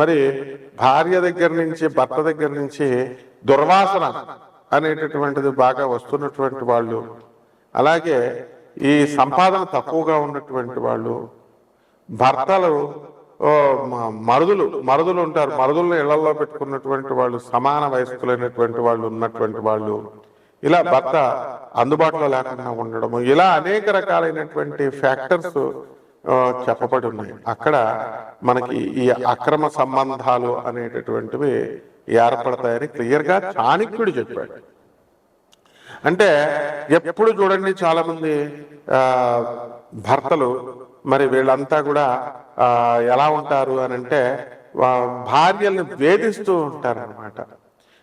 మరి భార్య దగ్గర నుంచి భర్త దగ్గర నుంచి దుర్వాసన అనేటటువంటిది బాగా వస్తున్నటువంటి వాళ్ళు. అలాగే ఈ సంపాదన తక్కువగా ఉన్నటువంటి వాళ్ళు భర్తలు మరుదులు మరుదులు ఉంటారు. మరుదులను ఇళ్ళలో పెట్టుకున్నటువంటి వాళ్ళు సమాన వయస్కులైనటువంటి వాళ్ళు ఉన్నటువంటి వాళ్ళు. ఇలా భర్త అందుబాటులో లేకుండా ఉండడము. ఇలా అనేక రకాలైనటువంటి ఫ్యాక్టర్స్ చెప్పబడి ఉన్నాయి అక్కడ మనకి ఈ అక్రమ సంబంధాలు అనేటటువంటివి ఏర్పడతాయని క్లియర్గా చాణక్యుడు చెప్పాడు. అంటే ఎప్పుడు చూడండి చాలా మంది ఆ, భర్తలు మరి వీళ్ళంతా కూడా ఆ, ఎలా ఉంటారు అని అంటే భార్యల్ని వేధిస్తూ ఉంటారు అనమాట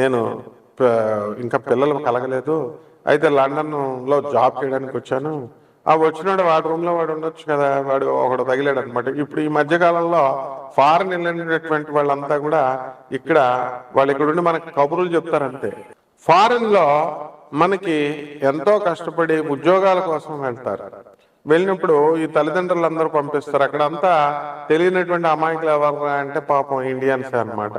నేను ఇంకా పిల్లలు కలగలేదు. అయితే లండన్లో జాబ్ చేయడానికి వచ్చాను. ఆ వచ్చినాడు వాడి రూమ్లో వాడు ఉండొచ్చు కదా వాడు ఒకడు తగిలాడు అనమాట ఇప్పుడు ఈ మధ్యకాలంలో ఫారెన్ వెళ్ళినటువంటి వాళ్ళంతా కూడా ఇక్కడ వాళ్ళు ఇక్కడ ఉండి మనకి కబుర్లు చెప్తారంతే ఫారెన్లో మనకి ఎంతో కష్టపడి ఉద్యోగాల కోసం వెళ్తారు. వెళ్ళినప్పుడు ఈ తల్లిదండ్రులు అందరూ పంపిస్తారు. అక్కడ అంతా తెలియనటువంటి అమాయకులు ఎవరు అంటే పాపం ఇండియన్స్ అన్నమాట.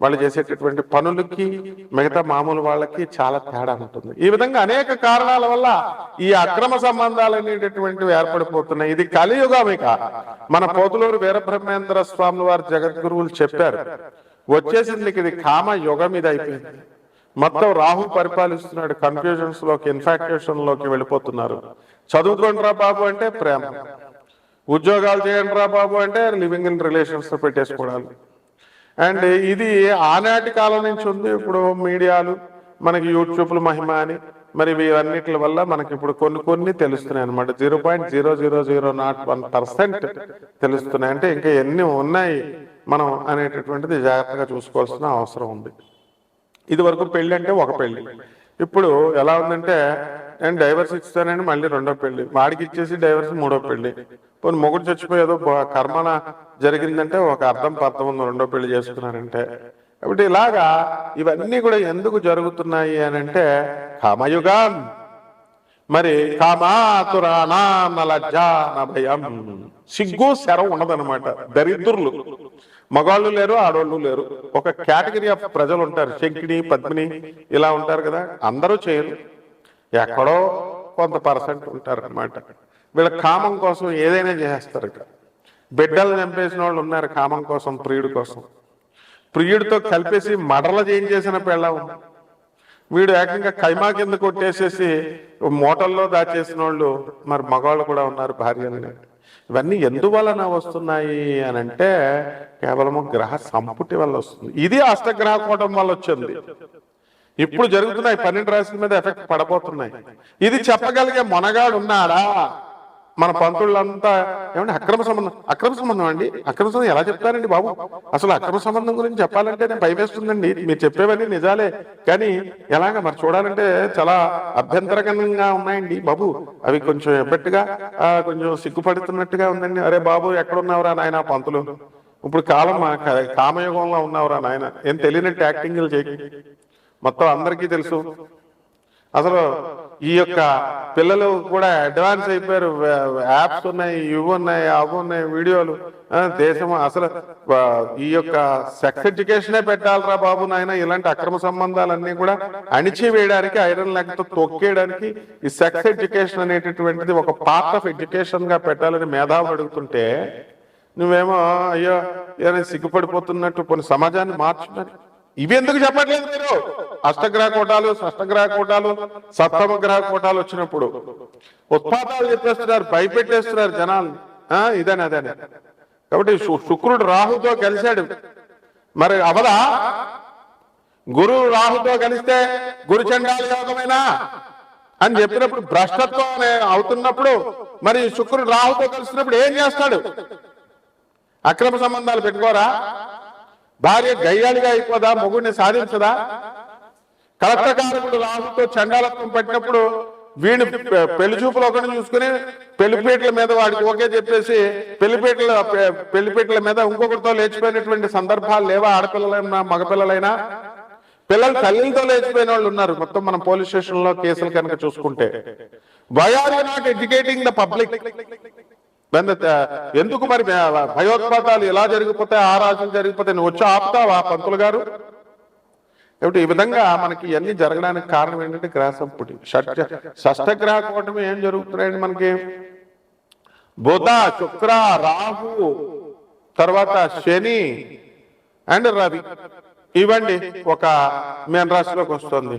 వాళ్ళు చేసేటటువంటి పనులకి మిగతా మామూలు వాళ్ళకి చాలా తేడా ఉంటుంది. ఈ విధంగా అనేక కారణాల వల్ల ఈ అక్రమ సంబంధాలు అనేటటువంటివి ఏర్పడిపోతున్నాయి. ఇది కలియుగం ఇక మన పోతులూరు వీరబ్రహ్మేంద్ర స్వాముల వారు జగద్గురువులు చెప్పారు వచ్చేసింది ఇది కామ యుగం ఇది అయిపోయింది. మొత్తం రాహు పరిపాలిస్తున్నాడు కన్ఫ్యూజన్స్లోకి ఇన్ఫాక్టేషన్లోకి వెళ్ళిపోతున్నారు. చదువుకోండిరా బాబు అంటే ప్రేమ. ఉద్యోగాలు చేయండి రా బాబు అంటే లివింగ్ ఇన్ రిలేషన్స్ పెట్టేసుకోవడాలు. అండ్ ఇది ఆనాటి కాలం నుంచి ఉంది. ఇప్పుడు మీడియాలు మనకి యూట్యూబ్లు మహిమ అని. మరి ఇవన్నిటి వల్ల మనకి ఇప్పుడు కొన్ని కొన్ని తెలుస్తున్నాయి అనమాట zero point zero zero zero not one percent తెలుస్తున్నాయి. అంటే ఇంకా ఎన్ని ఉన్నాయి మనం అనేటటువంటిది జాగ్రత్తగా చూసుకోవాల్సిన అవసరం ఉంది. ఇది వరకు పెళ్ళి అంటే ఒక పెళ్ళి ఇప్పుడు ఎలా ఉందంటే నేను డైవర్స్ ఇస్తానని మళ్ళీ రెండో పెళ్ళి వాడికి ఇచ్చేసి డైవర్స్ మూడో పెళ్ళి పోనీ మొగుడు చచ్చిపోయేదో బ- కర్మన జరిగిందంటే ఒక అర్థం పర్థం ఉంది రెండో పెళ్ళి చేసుకున్నారంటే. కాబట్టి ఇలాగా ఇవన్నీ కూడా ఎందుకు జరుగుతున్నాయి అని అంటే కామయుగం. మరి కామాతురానా నలజ్జా భయం. సిగ్గు శరం ఉండదన్నమాట. దరిద్రులు. మగాళ్ళు లేరు ఆడవాళ్ళు లేరు. ఒక కేటగిరీ ఆఫ్ ప్రజలు ఉంటారు శంకిని పద్మిని ఇలా ఉంటారు కదా. అందరూ చేయరు. ఎక్కడో కొంత పర్సెంట్ ఉంటారనమాట వీళ్ళ కామం కోసం ఏదైనా చేసేస్తారు ఇక్కడ బిడ్డలు చంపేసిన వాళ్ళు ఉన్నారు కామం కోసం ప్రియుడి కోసం. ప్రియుడితో కలిపేసి మడల చేయించేసిన పెళ్ళం వీడు ఏకంగా కైమా కింద కొట్టేసేసి మూటల్లో దాచేసిన వాళ్ళు మరి మగవాళ్ళు కూడా ఉన్నారు భార్యలని. ఇవన్నీ ఎందువలన వస్తున్నాయి అని అంటే కేవలము గ్రహ సంపుటి వల్ల వస్తుంది. ఇది అష్టగ్రహ కూటం వల్ల వచ్చింది. ఇప్పుడు జరుగుతున్నాయి పన్నెండు రాశుల మీద ఎఫెక్ట్ పడబోతున్నాయి. ఇది చెప్పగలిగే మొనగాడు ఉన్నాడా? మన పంతుళ్ళంతా ఏమంటే అక్రమ సంబంధం అక్రమ సంబంధం అండి? అక్రమ సంబంధం ఎలా చెప్తారండి బాబు? అసలు అక్రమ సంబంధం గురించి చెప్పాలంటే నేను భయవేస్తుందండి మీరు చెప్పేవన్నీ నిజాలే. కానీ ఎలాగ మరి చూడాలంటే చాలా అభ్యంతరకరంగా ఉన్నాయండి బాబు. అవి కొంచెం ఎబ్బట్టుగా ఆ, కొంచెం సిగ్గుపడుతున్నట్టుగా ఉందండి. అరే బాబు ఎక్కడున్నావురా నాయన పంతులు? ఇప్పుడు కాలం కామయుగంలో ఉన్నావురా నాయన? ఏం తెలియనట్టు యాక్టింగ్లు చేయి. మొత్తం అందరికీ తెలుసు. అసలు ఈ యొక్క పిల్లలు కూడా అడ్వాన్స్ అయిపోయారు. యాప్స్ ఉన్నాయి ఇవి ఉన్నాయి అవి ఉన్నాయి వీడియోలు. దేశం అసలు ఈ యొక్క సెక్స్ ఎడ్యుకేషనే పెట్టాలరా బాబు నాయన. ఇలాంటి అక్రమ సంబంధాలన్నీ కూడా అణిచివేయడానికి ఐరన్ లెగ్తో తొక్కేయడానికి ఈ సెక్స్ ఎడ్యుకేషన్ అనేటటువంటిది ఒక పార్ట్ ఆఫ్ ఎడ్యుకేషన్గా పెట్టాలని మేధావులు అడుగుతుంటే నువ్వేమో అయ్యో ఏదైనా సిగ్గుపడిపోతున్నట్టు కొన్ని సమాజాన్ని మార్చుమని ఇవి ఎందుకు చెప్పట్లేదు మీరు? అష్టగ్రహ కోటాలు షష్టగ్రహ కోటాలు సప్తమ గ్రహ కోటాలు వచ్చినప్పుడు. ఉత్పాదాలు చెప్పేస్తున్నారు భయపెట్టేస్తున్నారు జనాలు. ఆ ఇదని అదని. కాబట్టి శుక్రుడు రాహుతో కలిశాడు. మరి అవదా? గురువు రాహుతో కలిస్తే గురు చండాలి యోగమైనా? అని చెప్పినప్పుడు భ్రష్టత్వం అనే అవుతున్నప్పుడు మరి శుక్రుడు రాహుతో కలిసినప్పుడు ఏం చేస్తాడు? అక్రమ సంబంధాలు పెట్టుకోరా? భార్య గయ్యాళిగా అయిపోదా? మొగుడిని సాధించదా? కలెక్టకారకుడు రాహుతో చండాలత్వం పెట్టినప్పుడు వీడిని పెళ్ళి చూపులు ఒకటి చూసుకుని పెళ్ళిపేటల మీద వాడికి ఓకే చెప్పేసి పెళ్ళిపేటల పె- పెళ్ళిపేటల మీద ఇంకొకరితో లేచిపోయినటువంటి సందర్భాలు లేవా? ఆడపిల్లలైనా మగపిల్లలైనా? పిల్లలు తల్లితో లేచిపోయిన వాళ్ళు ఉన్నారు. మొత్తం మనం పోలీస్ స్టేషన్లో కేసులు కనుక చూసుకుంటే. Why are you not educating the public? ఎందుకు మరి భయోత్పాతాలు ఎలా జరిగిపోతాయి? ఆ రాజులు జరిగిపోతాయి నువ్వు వచ్చి ఆపుతావా పంతులు గారు? కాబట్టి ఈ విధంగా మనకి ఇవన్నీ జరగడానికి కారణం ఏంటంటే గ్రహ సంపుటి షష్ఠ షష్ఠగ్రహ కూటమి ఏం జరుగుతున్నాయండి మనకి? బుధ శుక్ర రాహు తర్వాత శని అండ్ రవి. ఇవ్వండి ఒక మేన్ రాశిలోకి వస్తుంది.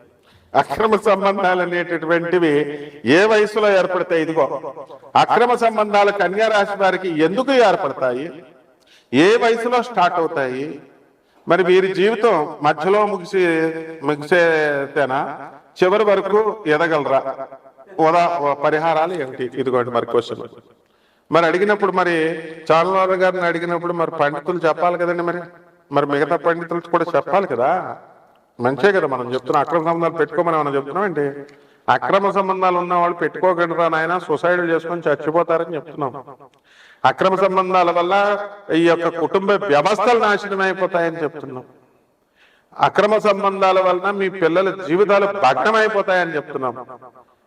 అక్రమ సంబంధాలు అనేటటువంటివి ఏ వయసులో ఏర్పడతాయి ఇదిగో అక్రమ సంబంధాలు కన్యా రాశి వారికి ఎందుకు ఏర్పడతాయి? ఏ వయసులో స్టార్ట్ అవుతాయి? మరి వీరి జీవితం మధ్యలో ముగిసి ముగిసేతేనా? చివరి వరకు ఎదగలరా? ఉదా పరిహారాలు ఏమిటి? ఇదిగోండి మరి క్వశ్చన్ మరి అడిగినప్పుడు మరి చాలవారు గారిని అడిగినప్పుడు మరి పండితులు చెప్పాలి కదండి మరి. మరి మిగతా పండితులు కూడా చెప్పాలి కదా. మంచే కదా మనం చెప్తున్నాం. అక్రమ సంబంధాలు పెట్టుకోమని మనం చెప్తున్నాం ఏంటి? అక్రమ సంబంధాలు ఉన్న వాళ్ళు పెట్టుకోకండి రా నాయన? సొసైడ్ చేసుకొని చచ్చిపోతారని చెప్తున్నాం. అక్రమ సంబంధాల వల్ల ఈ యొక్క కుటుంబ వ్యవస్థలు నాశనం అయిపోతాయని చెప్తున్నాం. అక్రమ సంబంధాల వలన మీ పిల్లల జీవితాలు భగ్నం అయిపోతాయని చెప్తున్నాం.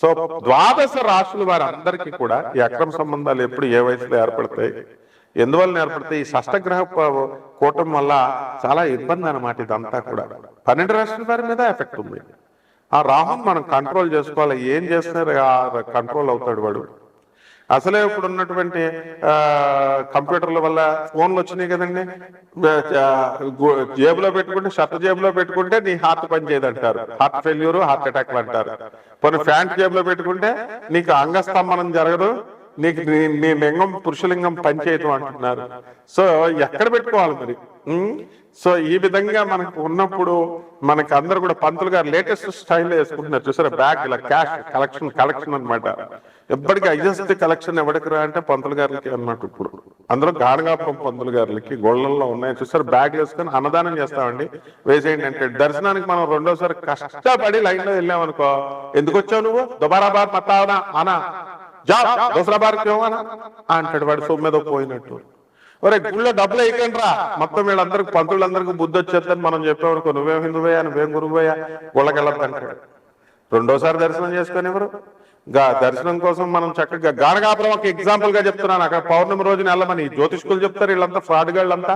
సో ద్వాదశ రాశుల వారందరికీ కూడా ఈ అక్రమ సంబంధాలు ఎప్పుడు ఏ వయసులో ఏర్పడతాయి? ఎందువల్ల ఏర్పడతాయి? ఈ షష్టగ్రహ కూటం వల్ల చాలా ఇబ్బంది అనమాట ఇదంతా కూడా. పన్నెండు రాశుల వారి మీద ఎఫెక్ట్ ఉంది. ఆ రాహుని మనం కంట్రోల్ చేసుకోవాలి. ఏం చేస్తున్నారు ఆ కంట్రోల్ అవుతాడు వాడు. అసలే ఇప్పుడు ఉన్నటువంటి ఆ, కంప్యూటర్ల వల్ల ఫోన్లు వచ్చినాయి కదండి. జేబులో పెట్టుకుంటే షర్ట్ జేబులో పెట్టుకుంటే నీ హార్ట్ పని చేయదంటారు. హార్ట్ ఫెయిల్యూర్ హార్ట్ అటాక్లు అంటారు. కొన్ని ప్యాంట్ జేబులో పెట్టుకుంటే నీకు అంగస్తంభనం జరగదు. నీకు నీ- నీ లింగం పురుషలింగం పనిచేయటం అంటున్నారు. సో ఎక్కడ పెట్టుకోవాలి మరి? సో ఈ విధంగా మనకు ఉన్నప్పుడు మనకి అందరు కూడా పంతులు గారు లేటెస్ట్ స్టైల్లో వేసుకుంటున్నారు. చూసారా? బ్యాగ్ ఇలా క్యాష్ కలెక్షన్ కలెక్షన్ అన్నమాట. ఎప్పటికీ హైయెస్ట్ కలెక్షన్ ఎవరికి రా అంటే పంతులు గారికి అన్నమాట ఇప్పుడు. అందులో గానగాపురం పంతులు గారికి గోళ్ళల్లో ఉన్నాయి. చూసారు? బ్యాగ్ వేసుకొని అన్నదానం చేస్తామండి. వేసేయండి అంటే దర్శనానికి మనం రెండోసారి కష్టపడి లైన్లో వెళ్ళాం అనుకో ఎందుకు వచ్చావు నువ్వు? దుబారా బార్ మతావనా అనా? జాబ్ దసరా బార్ అంటాడు వాడు సొమ్మెదో పోయినట్టు. ఒరే గుళ్ళో డబ్బులు వేయకండి రా మొత్తం వీళ్ళందరికి పంతులందరికీ బుద్ధి వచ్చేద్దని మనం చెప్పేవాడుకో నువ్వేం హిందువయ్యా నువ్వేం గురువయ్యా గుళ్ళకి అంటాడు. రెండోసారి దర్శనం చేసుకొని ఎవరు? దర్శనం కోసం మనం చక్కగా గానగాపురం ఒక ఎగ్జాంపుల్గా చెప్తున్నాను. అక్కడ పౌర్ణమి రోజున వెళ్ళమని జ్యోతిష్కులు చెప్తారు. వీళ్ళంతా ఫ్రాడ్ గాళ్ళంతా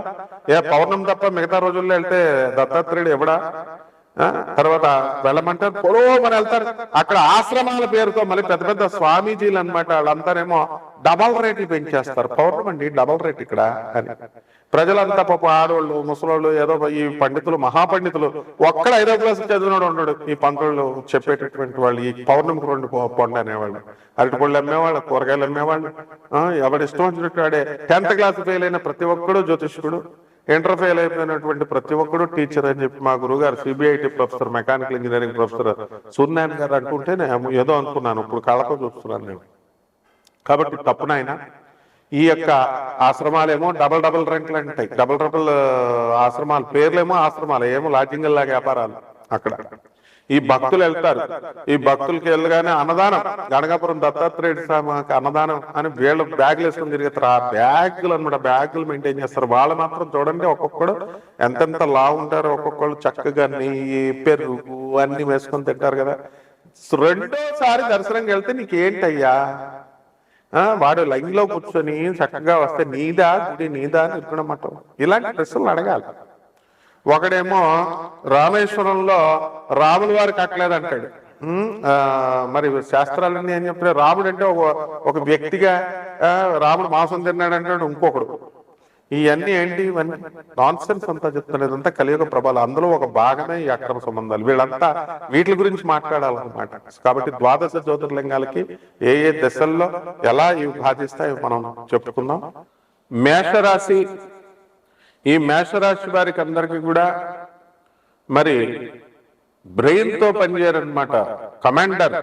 ఏ పౌర్ణమి తప్ప మిగతా రోజుల్లో వెళ్తే దత్తాత్రేయుడు ఎవడా? తర్వాత వెళ్ళమంటారు పొడవమని వెళ్తారు. అక్కడ ఆశ్రమాల పేరుతో మళ్ళీ పెద్ద పెద్ద స్వామీజీలు అన్నమాట వాళ్ళంతానేమో డబల్ రేట్లు పెంచేస్తారు. పౌర్ణమండి డబల్ రేట్ ఇక్కడ అని. ప్రజలంతా పాప ఆడవాళ్ళు ముసలోళ్ళు ఏదో ఈ పండితులు మహాపండితులు ఒక్కడ ఐదో క్లాస్ చదివినాడు ఉన్నాడు ఈ పంతులు చెప్పేటటువంటి వాళ్ళు ఈ పౌర్ణమికి రెండు పండు అనేవాళ్ళు. అరటి పళ్ళు అమ్మేవాళ్ళు కూరగాయలు అమ్మేవాళ్ళు. ఆ, ఎవడి ఇష్టం వచ్చినట్టు వాడే టెన్త్ క్లాస్ ఫెయిల్ అయిన ప్రతి ఒక్కడు జ్యోతిష్కుడు. ఇంటర్ ఫెయిల్ అయిపోయినటువంటి ప్రతి ఒక్కడు టీచర్ అని చెప్పి మా గురుగారు CBIT professor mechanical engineering professor Suryanarayana garu అంటుంటే నేను ఏదో అనుకున్నాను ఇప్పుడు కళ్ళతో చూస్తున్నాను నేను. కాబట్టి తప్పు నాయన. ఈ యొక్క ఆశ్రమాలేమో డబల్ డబల్ రెంట్లు అంటాయి. డబల్ డబల్ ఆశ్రమాలు పేర్లేమో ఆశ్రమాలు ఏమో లాడ్జింగ్ లాగా వ్యాపారాలు అక్కడ. ఈ భక్తులు వెళ్తారు. ఈ భక్తులకి వెళ్ళగానే అన్నదానం. గణగాపురం దత్తాత్రేయుడు స్వామికి అన్నదానం అని వీళ్ళు బ్యాగులు వేసుకుని తిరుగుతారు ఆ బ్యాగులు అనమాట బ్యాగులు మెయింటైన్ చేస్తారు. వాళ్ళు మాత్రం చూడండి ఒక్కొక్కడు ఎంతెంత లా ఉంటారు ఒక్కొక్కళ్ళు చక్కగా నెయ్యి పెరుగు అన్ని వేసుకొని తింటారు కదా. రెండోసారి దర్శనంకి వెళ్తే నీకేంటయ్యా? వాడు లైన్లో కూర్చొని చక్కగా వస్తే నీదా గుడి నీదా అని ఇరుకునమాట ఇలాంటి ప్రశ్నలు అడగాలి. ఒకడేమో రామేశ్వరంలో రాముల వారు కట్టలేదంటాడు మరి శాస్త్రాలన్నీ ఏం చెప్పిన రాముడు అంటే ఒక వ్యక్తిగా రాముడు మాంసం తిన్నాడు అంటాడు ఇంకొకడు. ఇవన్నీ ఏంటి? ఇవన్నీ నాన్ సెన్స్ అంతా చెప్తాను ఇదంతా కలియుగ ప్రభావం. అందులో ఒక భాగమే ఈ అక్రమ సంబంధాలు. వీళ్ళంతా వీటి గురించి మాట్లాడాలన్నమాట. కాబట్టి ద్వాదశ జ్యోతిర్లింగాలకి ఏ ఏ దశల్లో ఎలా ఇవి బాధిస్తాయో మనం చెప్పుకుందాం. మేషరాశి ఈ మేషరాశి వారికి అందరికీ కూడా మరి బ్రెయిన్తో పనిచేయరనమాట కమాండర్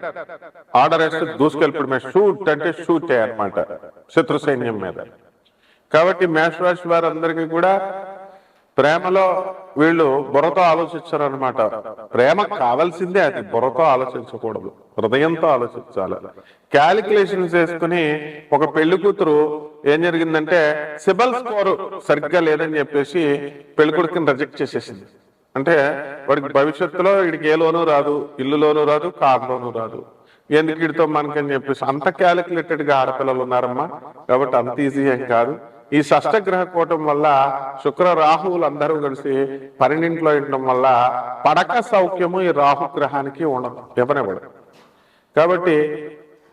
ఆర్డర్ వేస్తే దూసుకెళ్ళిపోవడమే షూట్ అంటే షూట్ అన్నమాట. శత్రు సైన్యం మీద. కాబట్టి మేషరాశి వారందరికీ కూడా ప్రేమలో వీళ్ళు బుర్రతో ఆలోచించారనమాట ప్రేమ కావాల్సిందే అది. బుర్రతో ఆలోచించకూడదు. హృదయంతో ఆలోచించాలి. క్యాలిక్యులేషన్స్ చేసుకుని ఒక పెళ్ళి కూతురు ఏం జరిగిందంటే సిబల్ స్కోర్ సరిగ్గా లేదని చెప్పేసి పెళ్ళికొడుకుని రిజెక్ట్ చేసేసింది. అంటే వాడికి భవిష్యత్తులో వీడికి ఏ లోను రాదు ఇల్లు లోను రాదు కార్ లోను రాదు. ఎందుకు వీడితో మనకని చెప్పేసి అంత క్యాలిక్యులేటెడ్గా ఆడపిల్లలు ఉన్నారమ్మా. కాబట్టి అంత ఈజీ ఏం కాదు. ఈ షష్టగ్రహ కూటం వల్ల శుక్ర రాహువులు అందరూ కలిసి పన్నెండింట్లో ఉండడం వల్ల పడక సౌఖ్యము ఈ రాహు గ్రహానికి ఉండదు ఎవరెవడు కాబట్టి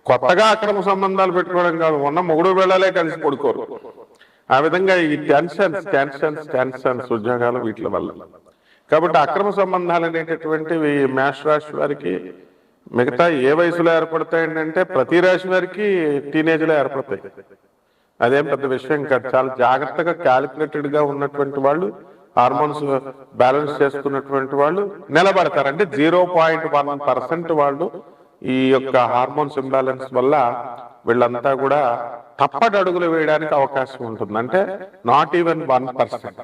కొత్తగా అక్రమ సంబంధాలు పెట్టుకోవడం కాదు ఉన్న మొగుడు వెళ్ళాలే కలిసి పడుకోరు. ఆ విధంగా ఈ టెన్షన్స్ టెన్షన్స్ టెన్షన్స్ ఉద్యోగాలు వీటి వల్ల. కాబట్టి అక్రమ సంబంధాలు అనేటటువంటివి మేష రాశి వారికి మిగతా ఏ వయసులో ఏర్పడతాయంటే ప్రతి రాశి వారికి టీనేజ్లో ఏర్పడతాయి. అదేం పెద్ద విషయం కాదు. చాలా జాగ్రత్తగా క్యాలిక్యులేటెడ్గా ఉన్నటువంటి వాళ్ళు హార్మోన్స్ బ్యాలెన్స్ చేసుకున్నటువంటి వాళ్ళు నిలబడతారు. అంటే జీరో పాయింట్ వన్ పర్సెంట్ వాళ్ళు ఈ యొక్క హార్మోన్స్ ఇంబ్యాలెన్స్ వల్ల వీళ్ళంతా కూడా తప్పటి అడుగులు వేయడానికి అవకాశం ఉంటుంది. అంటే not even one percent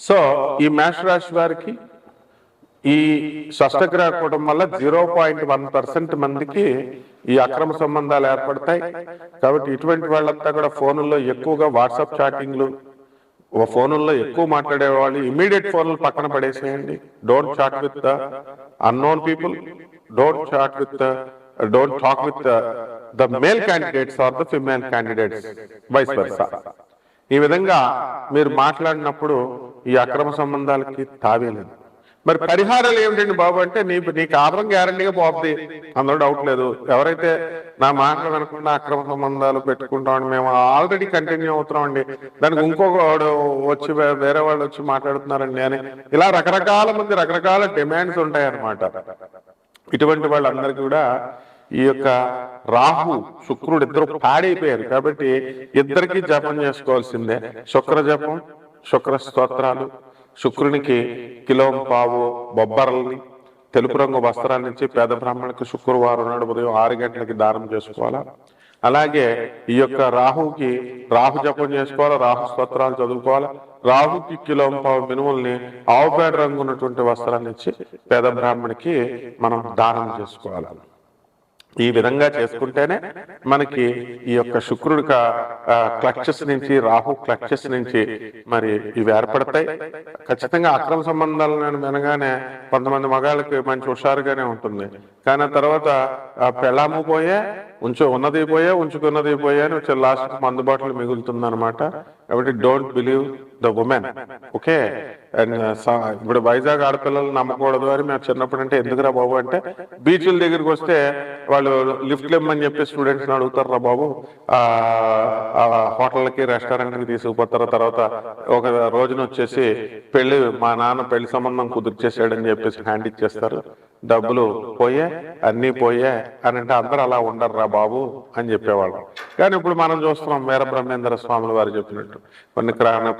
so ఈ మేషరాశి వారికి ఈ షష్టగ్రహ కూటం వల్ల జీరో పాయింట్ వన్ పర్సెంట్ మందికి ఈ అక్రమ సంబంధాలు ఏర్పడతాయి. కాబట్టి ఇటువంటి వాళ్ళంతా కూడా ఫోన్లో ఎక్కువగా వాట్సాప్ చాటింగ్లు ఓ ఫోనుల్లో ఎక్కువ మాట్లాడే వాళ్ళు ఇమీడియట్ ఫోన్లు పక్కన పడేసేయండి. Don't chat with the unknown people don't chat with don't talk with the male candidates or the female candidates vice versa ఈ విధంగా మీరు మాట్లాడినప్పుడు ఈ అక్రమ సంబంధాలకి తావేలేదు మరి పరిహారాలు ఏమిటండి బాబు అంటే నీ నీ కాపురం గ్యారంటీగా పోతుంది. అందులో డౌట్ లేదు. ఎవరైతే నా మాటలు వినకుండా అక్రమ సంబంధాలు పెట్టుకుంటామని మేము ఆల్రెడీ కంటిన్యూ అవుతున్నామండి. దానికి ఇంకొక వాడు వచ్చి వేరే వాళ్ళు వచ్చి మాట్లాడుతున్నారండి అని. ఇలా రకరకాల మంది రకరకాల డిమాండ్స్ ఉంటాయన్నమాట. ఇటువంటి వాళ్ళందరికీ కూడా ఈ యొక్క రాహు శుక్రుడు ఇద్దరు పాడైపోయారు. కాబట్టి ఇద్దరికి జపం చేసుకోవాల్సిందే. శుక్ర జపం శుక్ర స్తోత్రాలు శుక్రునికి కిలో పావు బొబ్బరల్ని తెలుపు రంగు వస్త్రాన్ని ఇచ్చి పేద బ్రాహ్మణులకు శుక్రవారం నాడు ఉదయం ఆరు గంటలకి దానం చేసుకోవాలా? అలాగే ఈ యొక్క రాహుకి రాహు జపం చేసుకోవాలి? రాహు స్తోత్రాలు చదువుకోవాలి? రాహుకి కిలో పావు మినుముల్ని ఆవుపేడ రంగు ఉన్నటువంటి వస్త్రాన్ని ఇచ్చి పేద బ్రాహ్మణికి మనం దానం చేసుకోవాలి? ఈ విధంగా చేసుకుంటేనే మనకి ఈ యొక్క శుక్రుడి క్లక్షస్ నుంచి రాహు క్లక్షస్ నుంచి మరి ఇవి ఏర్పడతాయి. ఖచ్చితంగా అక్రమ సంబంధాలను వినగానే కొంతమంది మగాళ్ళకి మంచి హుషారుగానే ఉంటుంది. కానీ ఆ తర్వాత ఆ పెళ్ళాము పోయే ఉంచు ఉన్నది పోయే ఉంచుకున్నది పోయే అని వచ్చే లాస్ట్ అందుబాటులో మిగులుతుంది అనమాట కాబట్టి don't believe the women okay and uh, ఇప్పుడు వైజాగ్ ఆడపిల్లలు నమ్మకూడదు అని మేము చిన్నప్పుడు అంటే ఎందుకురా బాబు అంటే బీచ్ల దగ్గరికి వస్తే వాళ్ళు లిఫ్ట్ ఇమ్మని చెప్పి స్టూడెంట్స్ అడుగుతారు రా బాబు. ఆ హోటల్కి రెస్టారెంట్కి తీసుకుపోతారు. తర్వాత ఒక రోజున వచ్చేసి పెళ్ళి మా నాన్న పెళ్ళి సంబంధం కుదిర్చేసాడని చెప్పేసి హ్యాండ్ ఇచ్చేస్తారు. డబ్బులు పోయే అన్నీ పోయే అని అంటే అందరూ అలా ఉండరు రా బాబు అని చెప్పేవాళ్ళం. కానీ ఇప్పుడు మనం చూస్తున్నాం వీర బ్రహ్మేంద్ర స్వాములు వారు చెప్పినట్టు. కొన్ని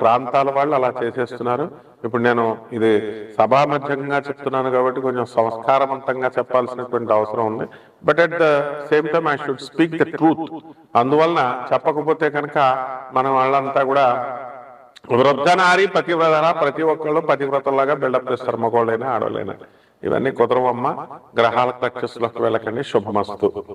ప్రాంతాల వాళ్ళు అలా చేసేస్తున్నారు. ఇప్పుడు నేను ఇది సభామధ్యంగా చెప్తున్నాను కాబట్టి కొంచెం సంస్కారవంతంగా చెప్పాల్సినటువంటి అవసరం ఉంది. But at the same time I should speak the truth అందువలన చెప్పకపోతే కనుక మనం వాళ్ళంతా కూడా వృద్ధనారి పతివ్రతరా ప్రతి ఒక్కళ్ళు పతివ్రతలాగా బిల్డప్ చేస్తారు మగవాళ్ళైనా ఆడవాళ్ళైనా ఇవన్నీ కుదరవమ్మ. గ్రహాల తక్షసులకు వెళ్ళకండి. శుభమస్తు.